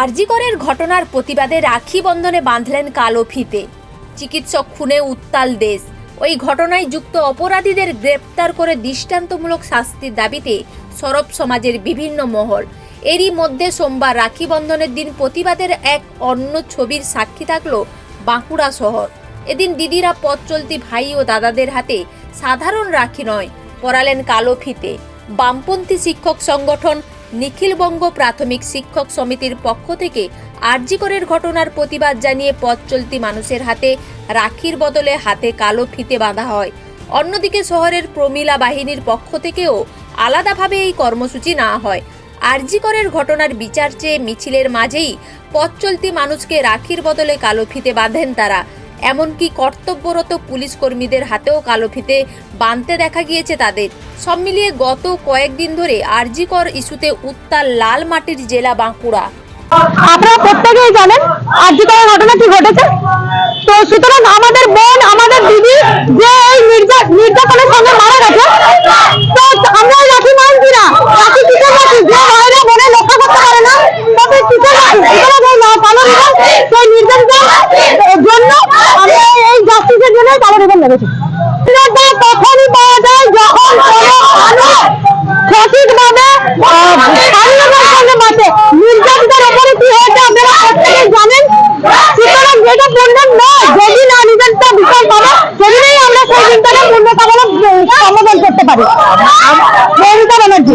আরজিকরের ঘটনার প্রতিবাদে রাখি বন্ধনে বাঁধলেন কালো ফিতে। চিকিৎসক খুনে উত্তাল দেশ। ওই ঘটনায় যুক্ত অপরাধীদের গ্রেপ্তার করে দৃষ্টান্তমূলক শাস্তির দাবিতে সরব সমাজের বিভিন্ন মহল। এরই মধ্যে সোমবার রাখি বন্ধনের দিন প্রতিবাদের এক অন্য ছবির সাক্ষী থাকল বাঁকুড়া শহর। এদিন দিদিরা পথ চলতি ভাই ও দাদাদের হাতে সাধারণ রাখি নয়, পরালেন কালো ফিতে। বামপন্থী শিক্ষক সংগঠন নিখিলবঙ্গ প্রাথমিক শিক্ষক সমিতির পক্ষ থেকে আরজিকরের ঘটনার প্রতিবাদ জানিয়ে পথ চলতি মানুষের হাতে রাখির বদলে হাতে কালো ফিতে বাঁধা হয়। অন্যদিকে শহরের প্রমিলা বাহিনীর পক্ষ থেকেও আলাদাভাবে এই কর্মসূচি না হয়। আরজিকরের ঘটনার বিচার চেয়ে মিছিলের মাঝেই পথ চলতি মানুষকে রাখির বদলে কালো ফিতে বাঁধেন তারা। এমনকি কর্তব্যরত পুলিশ কর্মীদের হাতেও কালো ফিতে বাঁধতে দেখা গিয়েছে তাদের। সব মিলিয়ে গত কয়েকদিন ধরে আরজিকর ইস্যুতে উত্তাল লাল মাটির জেলা বাঁকুড়া। আপনারা প্রত্যেকেই জানেন আর্যিকরের ঘটনা কি ঘটেছে? তো সুতরাং আমাদের বোন, আমাদের দিদি যে এই নির্যা- নির্যাতনের সঙ্গে মারা গেছে, তো আমরা রাখি মানছি না। রাখি কিসের রাখি যে ভাইরা বোনের রক্ষা করতে পারে না তবে কিসের রাখি সুতরাং এই না- কালো রিবন সেই জন্য আমরা এই জাস্টিসের জন্য লেগেছি তখনই পাওয়া যায় যখন কোনো সঠিকভাবে বাঁচে নির্যাতিতার উপরে কি হয়েছে আপনারা প্রত্যেকেই জানেন সুতরাং যেটা পূর্ণ নয় যদি না নির্যাতিতা বিচার পাবো সেদিনেই আমরা সেই দিনটাকে পূর্ণতা বলে সমাধান করতে পারি মমতা ব্যানার্জি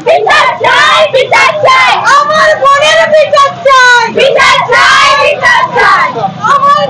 বিচার চাই বিচার চাই আমার বোনের বিচার চাই বিচার চাই বিচার চাই আমার দিদির